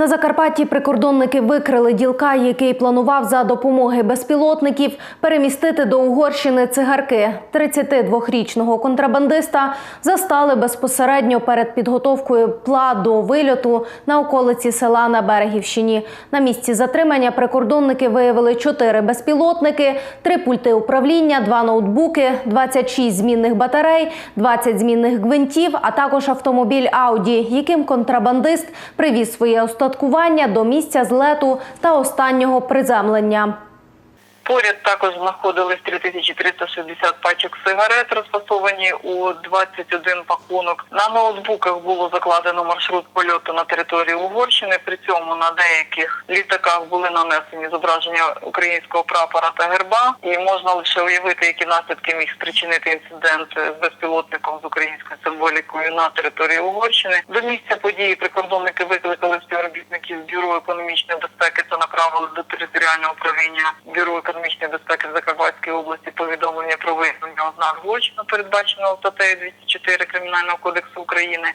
На Закарпатті прикордонники викрили ділка, який планував за допомоги безпілотників перемістити до Угорщини цигарки. 32-річного контрабандиста застали безпосередньо перед підготовкою пла до вильоту на околиці села на Берегівщині. На місці затримання прикордонники виявили 4 безпілотники, 3 пульти управління, 2 ноутбуки, 26 змінних батарей, 20 змінних гвинтів, а також автомобіль Ауді, яким контрабандист привіз своє остаткування до місця злету та останнього приземлення. Поряд також знаходились 3360 пачок сигарет, розфасовані у 21 пакунок. На ноутбуках було закладено маршрут польоту на територію Угорщини. При цьому на деяких літаках були нанесені зображення українського прапора та герба. І можна лише уявити, які наслідки міг спричинити інцидент з безпілотником з українською символікою на території Угорщини. До місця події прикордонники викликали бюро економічної безпеки та направили до територіального управління бюро економічної безпеки Закарпатської області повідомлення про виявлення ознак злочину, передбаченого статтею 204 Кримінального кодексу України.